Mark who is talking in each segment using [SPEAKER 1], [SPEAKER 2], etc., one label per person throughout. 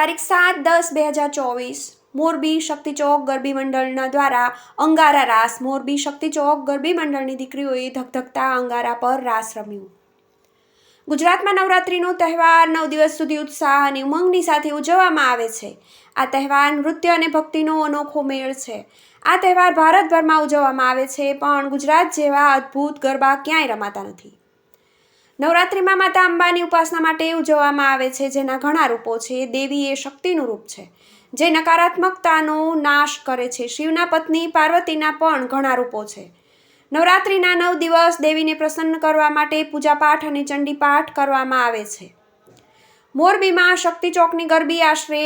[SPEAKER 1] તારીખ સાત દસ બે હજાર ચોવીસ. મોરબી શક્તિ ચોક ગરબી મંડળના દ્વારા અંગારા રાસ. મોરબી શક્તિ ચોક ગરબી મંડળની દીકરીઓએ ધકધકતા અંગારા પર રાસ રમ્યું. ગુજરાતમાં નવરાત્રિનો તહેવાર નવ દિવસ સુધી ઉત્સાહ અને ઉમંગની સાથે ઉજવવામાં આવે છે. આ તહેવાર નૃત્ય અને ભક્તિનો અનોખો મેળ છે. આ તહેવાર ભારતભરમાં ઉજવવામાં આવે છે, પણ ગુજરાત જેવા અદ્ભુત ગરબા ક્યાંય રમાતા નથી. નવરાત્રિમાં માતા અંબાની ઉપાસના માટે ઉજવવામાં આવે છે, જેના ઘણા રૂપો છે. દેવી એ શક્તિનું રૂપ છે, જે નકારાત્મકતાનો નાશ કરે છે. શિવના પત્ની પાર્વતીના પણ ઘણા રૂપો છે. નવરાત્રિના નવ દિવસ દેવીને પ્રસન્ન કરવા માટે પૂજાપાઠ અને ચંડીપાઠ કરવામાં આવે છે. મોરબીમાં શક્તિ ચોકની ગરબી આશરે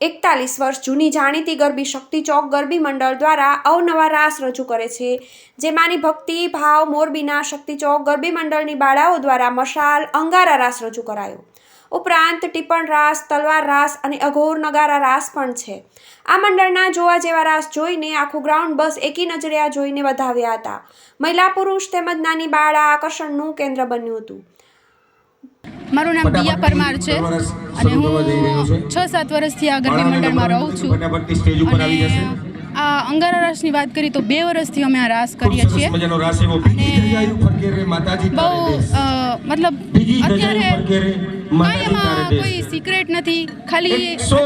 [SPEAKER 1] એકતાલીસ વર્ષ જૂની જાણીતી ગરબી શક્તિ ચોક ગરબી મંડળ દ્વારા અવનવા રાસ રજૂ કરે છે, જેમાંની ભક્તિ, ભાવ, મોરબીના શક્તિ ચોક ગરબી મંડળની બાળાઓ દ્વારા મશાલ, અંગારા રાસ રજૂ કરાયો. ઉપરાંત ટીપણ રાસ, તલવાર રાસ અને અઘોર નગારા રાસ પણ છે. આ મંડળના જોવા જેવા રાસ જોઈને આખું ગ્રાઉન્ડ બસ એકી નજરે આ જોઈને વધાવ્યા હતા. મહિલા પુરુષ તેમજ નાની બાળા આકર્ષણનું કેન્દ્ર બન્યું હતું.
[SPEAKER 2] મારું નામ દિયા પરમાર છે અને હું છ. સાત વર્ષથી આ ગરબી મંડળમાં રહું છું. અને આ અંગારા રાસની વાત કરી તો બે વર્ષથી અમે આ રાસ કરીએ છીએ. બહુ મતલબ અત્યારે કાંઈ એમાં કોઈ સિક્રેટ નથી. ખાલી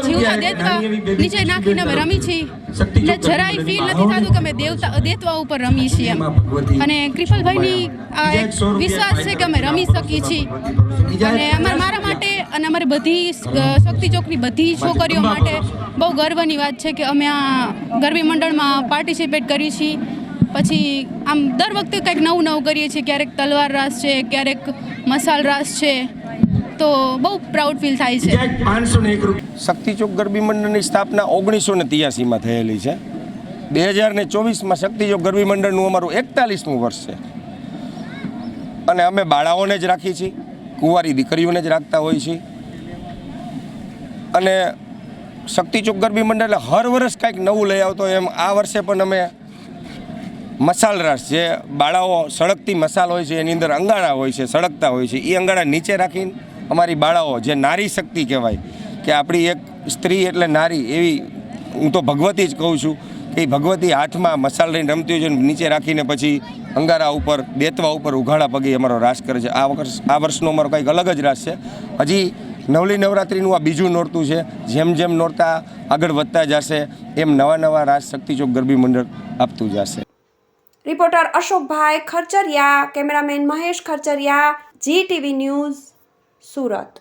[SPEAKER 2] જીવના દેતા નીચે નાખીને અમે રમી છીએ. એટલે જરાય ફીલ નથી થતું કે અમે દેવતા દેવતા ઉપર રમી છીએ એમ. અને કૃપલભાઈની આ એક વિશ્વાસ છે કે અમે રમી શકીએ છીએ. અને અમારા મારા માટે અને અમારી બધી શક્તિ ચોકની બધી છોકરીઓ માટે બહુ ગર્વની વાત છે કે અમે આ ગરબી મંડળમાં પાર્ટિસિપેટ કરી છીએ. પછી આમ દર વખતે કંઈક નવું નવું કરીએ છીએ. ક્યારેક તલવાર રાસ છે ક્યારેક મસાલ રાસ છે. તો બહુ પ્રાઉડ ફીલ થાય છે.
[SPEAKER 3] શક્તિ ચોક ગરબી મંડળની સ્થાપના ઓગણીસો ને ત્યાસીમાં થયેલી છે. બે હજાર ને ચોવીસમાં શક્તિ ચોક ગરબી મંડળનું અમારું એકતાલીસમું વર્ષ છે. અને અમે બાળાઓને જ રાખીએ છીએ કુંવારી દીકરીઓને જ રાખતા હોઈએ છીએ. અને શક્તિ ચોક ગરબી મંડળ હર વર્ષ કાંઈક નવું લઈ આવતો એમ આ વર્ષે પણ અમે મસાલ રાસ જે બાળાઓ સળગતી મસાલ હોય છે એની અંદર અંગાળા હોય છે સળગતા હોય છે એ અંગાડા નીચે રાખીને અમારી બાળાઓ, જે નારી શક્તિ કહેવાય, કે આપણી એક સ્ત્રી એટલે નારી, એવી હું તો ભગવતી જ કહું છું કે ભગવતી હાથમાં મસાલ લઈને રમતી હોય છે નીચે રાખીને પછી અંગારા ઉપર, દેતવા ઉપર ઉઘાડા પગે અમારો રાસ કરે છે. આ વર્ષ, આ વર્ષનો અમારો કંઈક અલગ જ રાસ છે. હજી નવલી નવરાત્રિનું આ બીજું નોરતું છે. જેમ જેમ નોરતા આગળ વધતા જશે, એમ નવા નવા રાસ શક્તિ ચોક ગરબી મંડળ આપતું જશે.
[SPEAKER 1] Reporter Ashokbhai Kharchariya, cameraman Mahesh Kharchariya, Zee TV news. Surat.